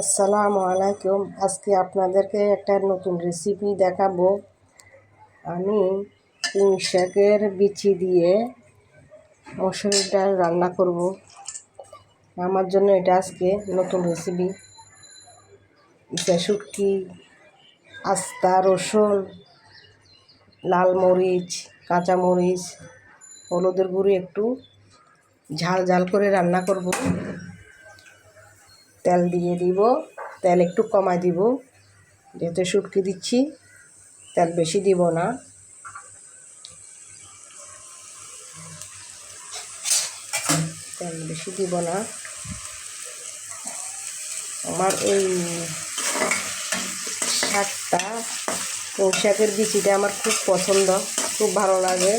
আসসালামু আলাইকুম। আজকে আপনাদেরকে একটা নতুন রেসিপি দেখাবো। আমি পুঁই শাকের বিচি দিয়ে মসুরির ডাল রান্না করব। আমার জন্য এটা আজকে নতুন রেসিপি ইসা শুটকি, আস্তা, রসুন, লাল মরিচ, কাঁচা মরিচ, হলুদের গুঁড়ি একটু ঝাল ঝাল করে রান্না করব। তেল দিয়ে দিব। তেল একটু কমায় দিব। যেহেতু শুটকি দিচ্ছি, তেল বেশি দিব না। তেল বেশি দিব না। আমার এই শাকটা শাকের বিচিটা আমার খুব পছন্দ, খুব ভালো লাগে।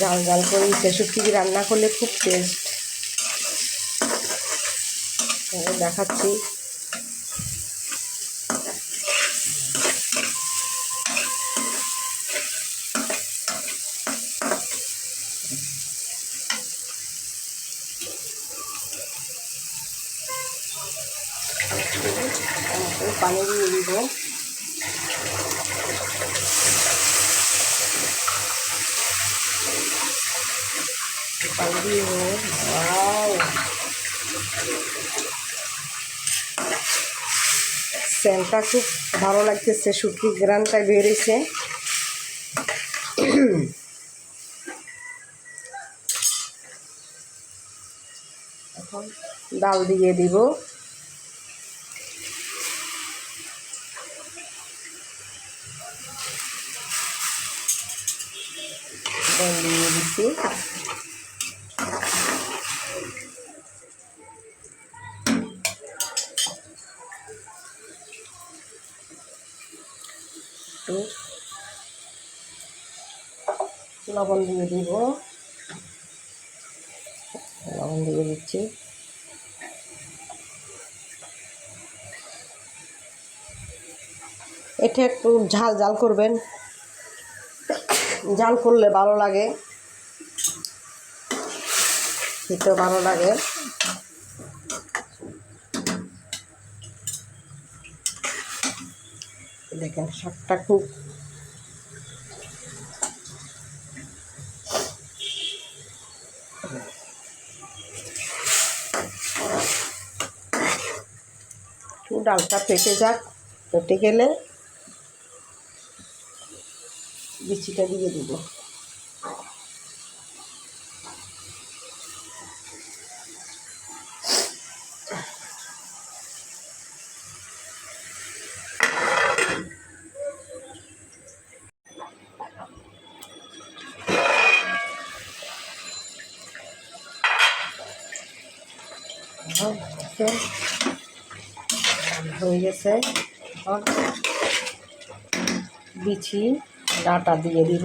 জাল জাল করে ইচ্ছা শুটকি রান্না করলে খুব টেস্ট দেখাচ্ছি পানি দিয়ে দিব পানি দিয়ে ওয়াও সেন্টটা খুব ভালো লাগতেছে শুটকি গ্রানটা বেরিয়েছে এখন ডাল দিয়ে দিব। ডাল দিয়ে দিচ্ছি একটু লবণ দিয়ে দিব। লবণ দিয়ে দিচ্ছি। এটা একটু ঝাল ঝাল করবেন। ঝাল করলে ভালো লাগে। খেতে ভালো লাগে। দেখেন শাকটা খুব ডালটা পেটে যাক পেটে গেলে বিচিটা দিয়ে দিব। হয়ে গেছে বিছি ডাটা দিয়ে দিব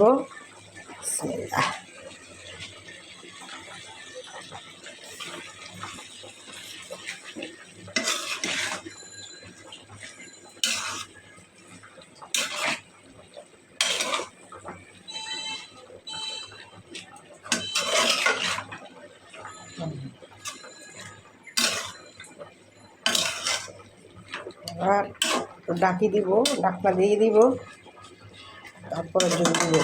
বিসমিল্লাহ। আর ডাকি দিব, ডাকনা দিয়ে দিব, তারপরে জল দিব।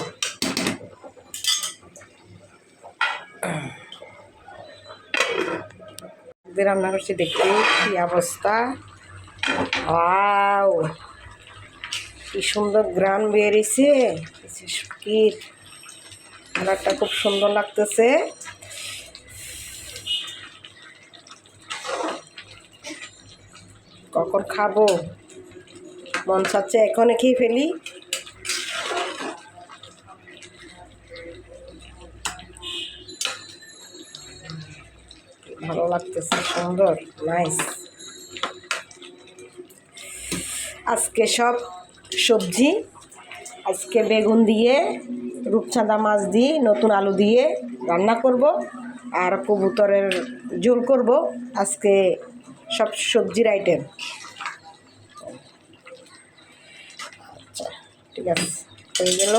রান্না করছি দেখতে, কি অবস্থা? আও কি সুন্দর গ্রান বেরিয়েছে শুকির কালারটা খুব সুন্দর লাগতেছে। কখন খাব? মন চাচ্ছে এখনই খেয়ে ফেলি। ভালো লাগতেছে, সুন্দর নাইস আজকে সব সবজি, আজকে বেগুন দিয়ে, রূপচাঁদা মাছ দিয়ে, নতুন আলু দিয়ে রান্না করব, আর কবুতরের ঝোল করব। আজকে সব সবজির আইটেম আচ্ছা ঠিক আছে হয়ে গেল।